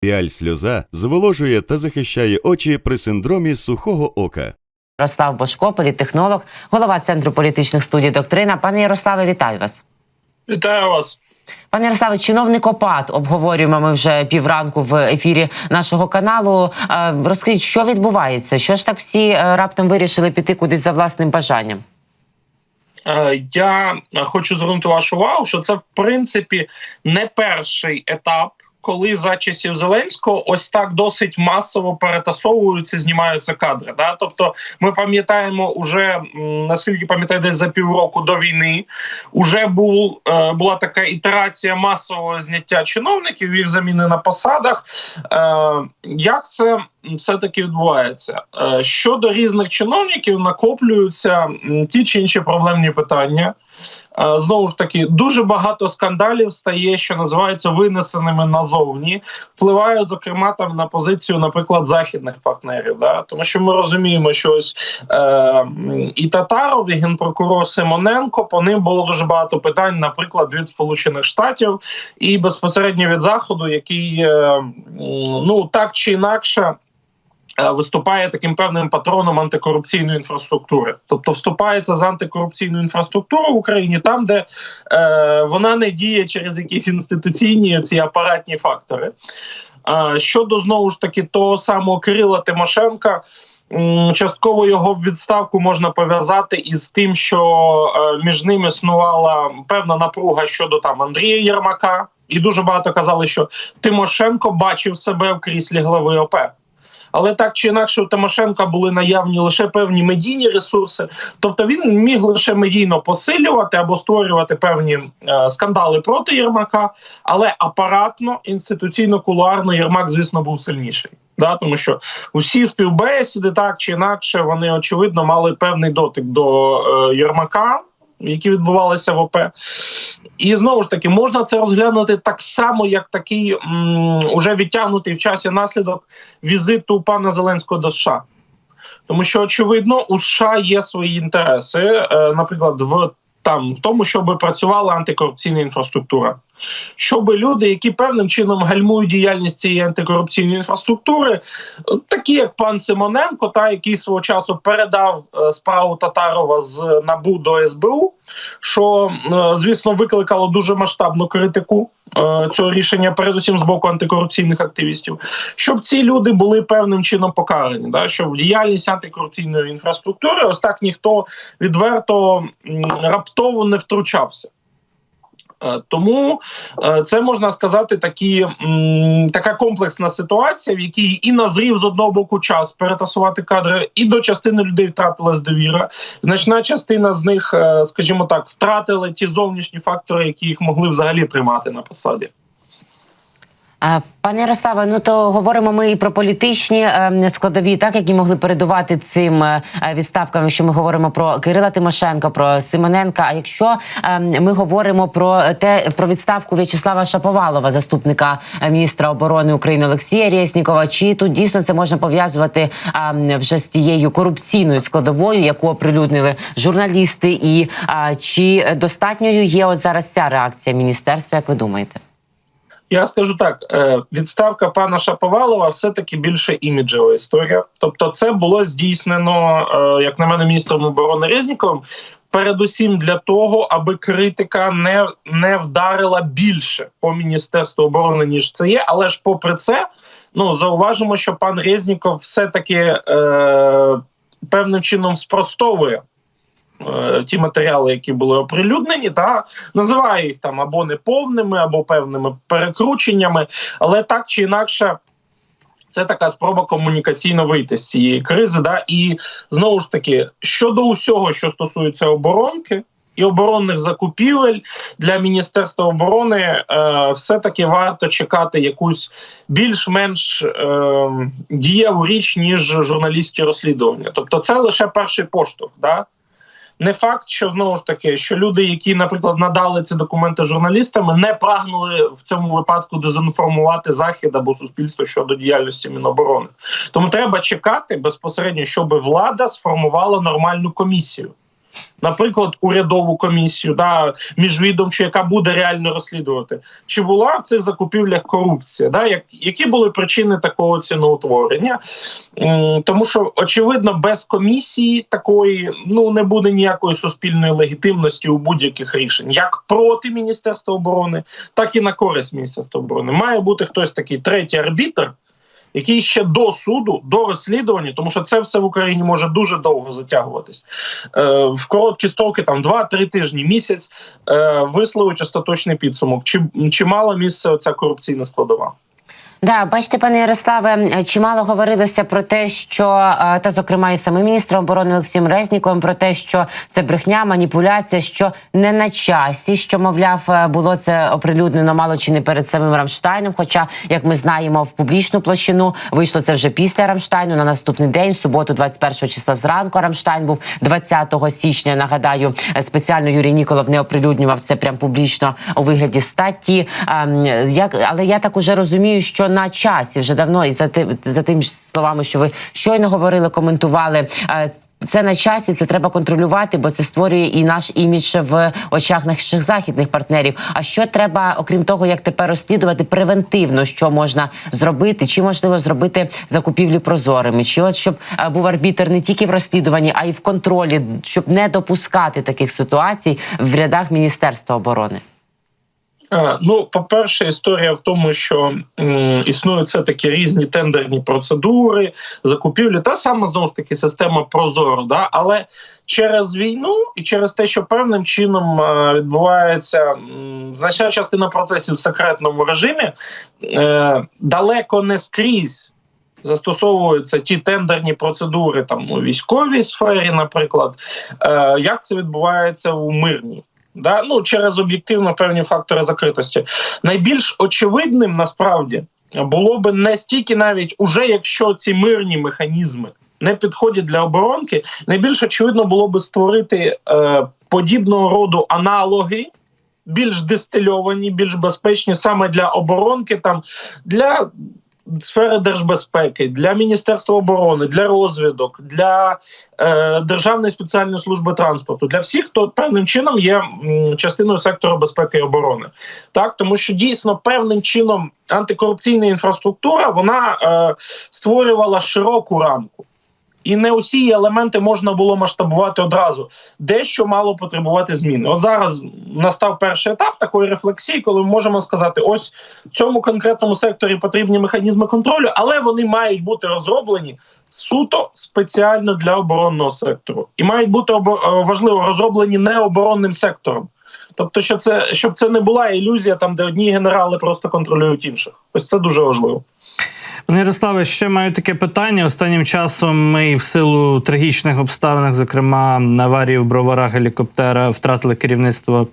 Піаль сльоза зволожує та захищає очі при синдромі сухого ока. Ярослав Бошко, політтехнолог, голова центру політичних студій доктрина. Пане Ярославе, вітаю вас. Вітаю вас. Пане Ярославе, чиновник ОПАД обговорюємо ми вже півранку в ефірі нашого каналу. Розкажіть, що відбувається? Що ж так всі е, раптом вирішили піти кудись за власним бажанням? Е, Я хочу звернути вашу увагу, що це в принципі не перший етап, коли за часів Зеленського ось так досить масово перетасовуються, знімаються кадри. Да? Тобто, ми пам'ятаємо, уже наскільки пам'ятаю, десь за півроку до війни вже був е, була така ітерація масового зняття чиновників, їх заміни на посадах. Е, Як це все таки відбувається? Е, Щодо різних чиновників накоплюються ті чи інші проблемні питання. Е, Знову ж таки, дуже багато скандалів стає, що називається винесеними назовні, впливають зокрема там на позицію, наприклад, західних партнерів. Да? Тому що ми розуміємо, що ось е, і Татаров, і генпрокурор Симоненко по ним було дуже багато питань, наприклад, від Сполучених Штатів і безпосередньо від Заходу, який е, ну так чи інакше. Е, Виступає таким певним патроном антикорупційної інфраструктури, тобто вступається з антикорупційну інфраструктуру в Україні, там, де е, вона не діє через якісь інституційні ці апаратні фактори. Е, щодо знову ж таки того самого Кирила Тимошенка, частково його відставку можна пов'язати із тим, що е, між ними існувала певна напруга щодо там Андрія Єрмака, і дуже багато казали, що Тимошенко бачив себе в кріслі глави ОП. Але так чи інакше у Тимошенка були наявні лише певні медійні ресурси, тобто він міг лише медійно посилювати або створювати певні е, скандали проти Єрмака, але апаратно, інституційно, кулуарно Єрмак, звісно, був сильніший. Да, тому що усі співбесіди, так чи інакше, вони очевидно мали певний дотик до е, Єрмака, які відбувалися в ОП. І знову ж таки, можна це розглянути так само, як такий м, уже відтягнутий в часі наслідок візиту пана Зеленського до США. Тому що, очевидно, у США є свої інтереси, е, наприклад, в там в тому, щоб працювала антикорупційна інфраструктура, щоб люди, які певним чином гальмують діяльність цієї антикорупційної інфраструктури, такі як пан Симоненко, та який свого часу передав е, справу Татарова з НАБУ до СБУ, що е, звісно викликало дуже масштабну критику цього рішення, передусім з боку антикорупційних активістів, щоб ці люди були певним чином покарані, да, що в діяльність антикорупційної інфраструктури ось так ніхто відверто раптово не втручався. Е, Тому е, це можна сказати такі, така комплексна ситуація, в якій і назрів з одного боку час перетасувати кадри, і до частини людей втратилась довіра. Значна частина з них, е, скажімо так, втратили ті зовнішні фактори, які їх могли взагалі тримати на посаді. Пане Ярославе, ну то говоримо ми і про політичні е, складові, так які могли передувати цим е, відставкам. Що ми говоримо про Кирила Тимошенка, про Симоненка. А якщо е, ми говоримо про те про відставку В'ячеслава Шаповалова, заступника е, міністра оборони України Олексія Реснікова, чи тут дійсно це можна пов'язувати е, вже з тією корупційною складовою, яку оприлюднили журналісти, і чи достатньою є от зараз ця реакція міністерства? Як ви думаєте? Я скажу так: е, відставка пана Шаповалова все-таки більше іміджева історія. Тобто, це було здійснено, е, як на мене, міністром оборони Резніковим. Передусім для того, аби критика не, не вдарила більше по міністерству оборони, ніж це є. Але ж, попри це, ну зауважимо, що пан Резніков все-таки е, певним чином спростовує ті матеріали, які були оприлюднені, та називає їх там або неповними, або певними перекрученнями, але так чи інакше. Це така спроба комунікаційно вийти з цієї кризи. Да? І знову ж таки, щодо усього, що стосується оборонки і оборонних закупівель для Міністерства оборони, е, все-таки варто чекати якусь більш-менш е, дієву річ, ніж журналістські розслідування. Тобто, це лише перший поштовх. Да? Не факт, що знову ж таки, що люди, які, наприклад, надали ці документи журналістами, не прагнули в цьому випадку дезінформувати захід або суспільство щодо діяльності Міноборони. Тому треба чекати безпосередньо, щоб влада сформувала нормальну комісію. Наприклад, урядову комісію, да, міжвідомчу, яка буде реально розслідувати, чи була в цих закупівлях корупція, да, як, які були причини такого ціноутворення? Тому що, очевидно, без комісії такої ну не буде ніякої суспільної легітимності у будь-яких рішень, як проти Міністерства оборони, так і на користь Міністерства оборони. Має бути хтось такий третій арбітр, який ще до суду, до розслідування, тому що це все в Україні може дуже довго затягуватись. Е, в короткі строки, там 2-3 тижні, місяць, е, висловить остаточний підсумок. Чи, чи мала місце оця корупційна складова? Да, бачите, пане Ярославе, чимало говорилося про те, що е, та зокрема і самим міністром оборони Олексієм Резніковим про те, що це брехня, маніпуляція, що не на часі, що мовляв, е, було це оприлюднено мало чи не перед самим Рамштайном. Хоча, як ми знаємо, в публічну площину вийшло це вже після Рамштайну. На наступний день, суботу, 21 числа зранку, Рамштайн був 20 січня. Нагадаю, е, спеціально Юрій Ніколов не оприлюднював це прям публічно у вигляді статті. Ем, Як але я так уже розумію, що на часі вже давно, і за тим за тим словами, що ви щойно говорили, коментували. е, Це на часі, це треба контролювати, бо це створює і наш імідж в очах наших західних партнерів. А що треба, окрім того, як тепер розслідувати превентивно, що можна зробити, чи можливо зробити закупівлі прозорими, чи от щоб е, був арбітр не тільки в розслідуванні, а й в контролі, щоб не допускати таких ситуацій в рядах Міністерства оборони. Е, Ну, по-перше, історія в тому, що м, існують все таки різні тендерні процедури, закупівлі, та сама знову ж таки система Прозоро, да? але через війну і через те, що певним чином е, відбувається значна частина процесів в секретному режимі, е, далеко не скрізь. Застосовуються ті тендерні процедури там у військовій сфері, наприклад, е, як це відбувається у мирній. Да? Ну, через об'єктивно певні фактори закритості. Найбільш очевидним насправді було би не стільки навіть уже якщо ці мирні механізми не підходять для оборонки, найбільш очевидно було би створити е, подібного роду аналоги. Більш дистильовані, більш безпечні саме для оборонки, там для сфери держбезпеки, для Міністерства оборони, для розвідок, для е, Державної спеціальної служби транспорту, для всіх, хто певним чином є частиною сектору безпеки і оборони. Так, тому що дійсно певним чином антикорупційна інфраструктура вона е, створювала широку рамку. І не усі елементи можна було масштабувати одразу. Дещо мало потребувати зміни. От зараз настав перший етап такої рефлексії, коли ми можемо сказати: ось цьому конкретному секторі потрібні механізми контролю, але вони мають бути розроблені суто спеціально для оборонного сектору, і мають бути е, важливо розроблені не оборонним сектором. Тобто, що це щоб це не була ілюзія, там де одні генерали просто контролюють інших. Ось це дуже важливо. Пане Ярославе, ще маю таке питання. Останнім часом ми в силу трагічних обставин, зокрема аварії в броварах гелікоптера, втратили керівництво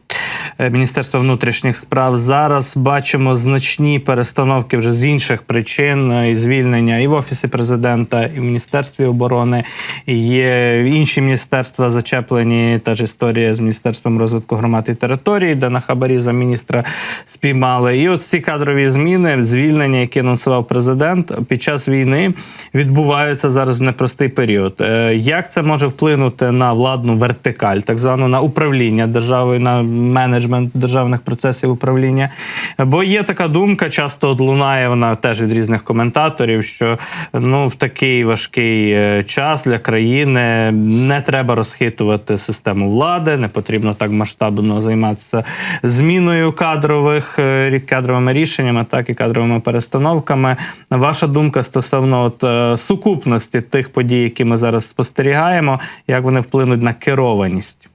е, Міністерства внутрішніх справ. Зараз бачимо значні перестановки вже з інших причин е, і звільнення і в офісі президента, і в міністерстві оборони. Є інші міністерства зачеплені. Та ж історія з міністерством розвитку громад і території, де на хабарі за міністра спіймали. І от ці кадрові зміни, звільнення, які анонсував президент під час війни, відбуваються зараз в непростий період. Е, Як це може вплинути на владну вертикаль, так звану на управління державою, на менеджмент державних процесів управління? Бо є така думка, часто лунає вона теж від різних коментаторів, що ну в такий важкий е, час для країни не треба розхитувати систему влади, не потрібно так масштабно займатися зміною кадрових е, кадровими рішеннями, так і кадровими перестановками. Ваша думка стосовно от, е, сукупності тих подій, які ми зараз спостерігаємо, як вони вплинуть на керованість?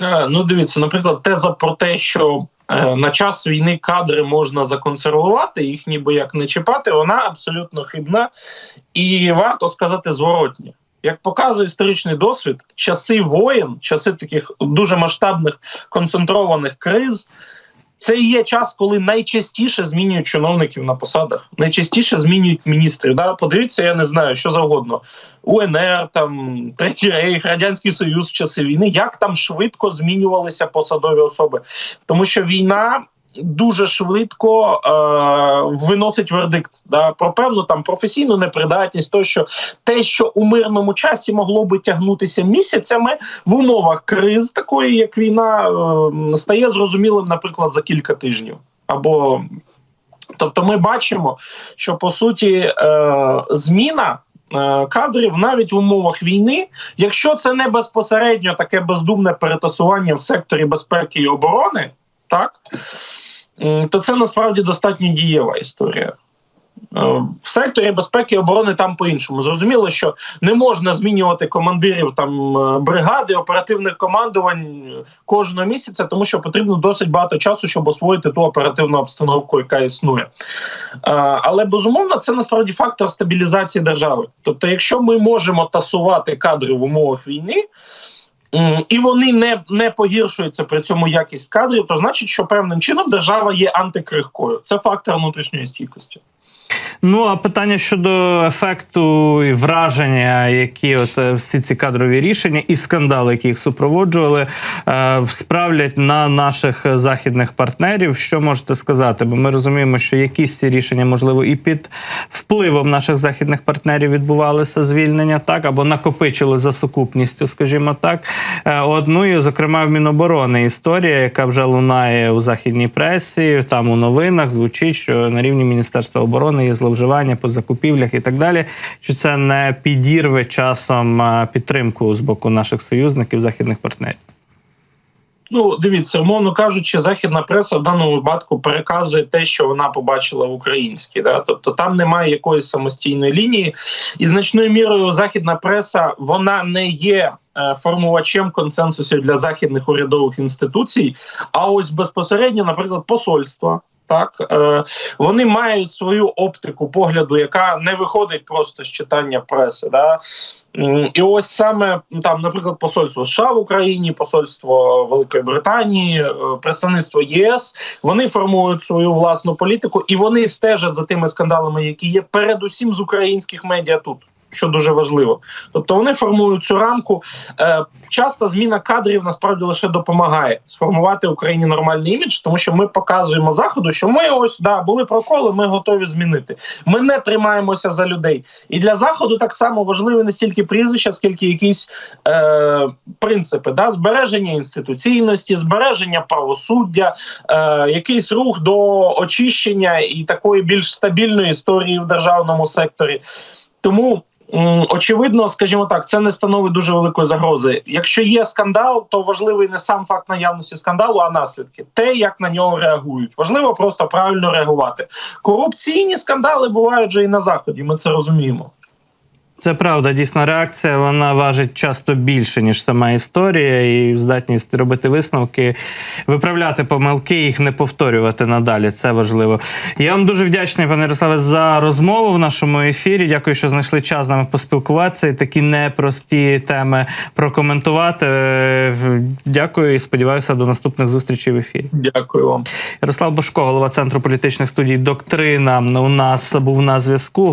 Е, Ну, дивіться, наприклад, теза про те, що е, на час війни кадри можна законсервувати, їх ніби як не чіпати, вона абсолютно хибна і варто сказати зворотні. Як показує історичний досвід, часи воєн, часи таких дуже масштабних концентрованих криз. Це і є час, коли найчастіше змінюють чиновників на посадах, найчастіше змінюють міністрів. Да? Подивіться, я не знаю, що завгодно. УНР, там Третій Рейх, Радянський Союз в часи війни. Як там швидко змінювалися посадові особи? Тому що війна дуже швидко е, виносить вердикт да, про певну там професійну непридатність, тощо те, що у мирному часі могло би тягнутися місяцями, в умовах криз такої, як війна, е, стає зрозумілим, наприклад, за кілька тижнів. Або тобто, ми бачимо, що по суті е, зміна. е, Кадрів навіть в умовах війни, якщо це не безпосередньо таке бездумне перетасування в секторі безпеки і оборони, так то це насправді достатньо дієва історія. Е, В секторі безпеки і оборони там по-іншому. Зрозуміло, що не можна змінювати командирів там е, бригади, оперативних командувань е, кожного місяця, тому що потрібно досить багато часу, щоб освоїти ту оперативну обстановку, яка існує. Але безумовно, це насправді фактор стабілізації держави. Тобто, якщо ми можемо тасувати кадри в умовах війни. І вони не, не погіршуються при цьому якість кадрів, то значить, що певним чином держава є антикрихкою. Це фактор внутрішньої стійкості. Ну а питання щодо ефекту і враження, які от е, всі ці кадрові рішення і скандали, які їх супроводжували, е, справлять на наших західних партнерів. Що можете сказати? Бо ми розуміємо, що якісь ці рішення, можливо, і під впливом наших західних партнерів відбувалися звільнення, так або накопичили за сукупністю, скажімо так. Е, Одну зокрема, в Міноборони історія, яка вже лунає у західній пресі, там у новинах звучить, що на рівні Міністерства оборони є зловживання по закупівлях і так далі. Чи це не підірве часом е, підтримку з боку наших союзників, західних партнерів? Ну, дивіться, умовно кажучи, західна преса в даному випадку переказує те, що вона побачила в українській. Да? Тобто там немає якоїсь самостійної лінії, і значною мірою західна преса вона не є. е, Формувачем консенсусів для західних урядових інституцій, а ось безпосередньо, наприклад, посольства. Так, е, вони мають свою оптику погляду, яка не виходить просто з читання преси. Да? І ось саме там, наприклад, посольство США в Україні, посольство Великої Британії, е, представництво ЄС. Вони формують свою власну політику і вони стежать за тими скандалами, які є передусім з українських медіа тут. Що дуже важливо, тобто вони формують цю рамку. Е, часто зміна кадрів насправді лише допомагає сформувати Україні нормальний імідж, тому що ми показуємо заходу, що ми ось да були проколи, ми готові змінити. Ми не тримаємося за людей. І для заходу так само важливі не стільки прізвища, скільки якісь е, принципи, да, збереження інституційності, збереження правосуддя, е, якийсь рух до очищення і такої більш стабільної історії в державному секторі. Тому. Очевидно, скажімо так, це не становить дуже великої загрози. Якщо є скандал, то важливий не сам факт наявності скандалу, а наслідки. Те, як на нього реагують. Важливо просто правильно реагувати. Корупційні скандали бувають вже і на заході. Ми це розуміємо. Це правда, дійсно, реакція вона важить часто більше, ніж сама історія, і здатність робити висновки, виправляти помилки, їх не повторювати надалі. Це важливо. Я вам дуже вдячний, пане Ярославе, за розмову в нашому ефірі. Дякую, що знайшли час з нами поспілкуватися і такі непрості теми прокоментувати. Е, Дякую і сподіваюся до наступних зустрічей в ефірі. Дякую вам. Ярослав Бошко, голова центру політичних студій Доктрина. У нас був на зв'язку.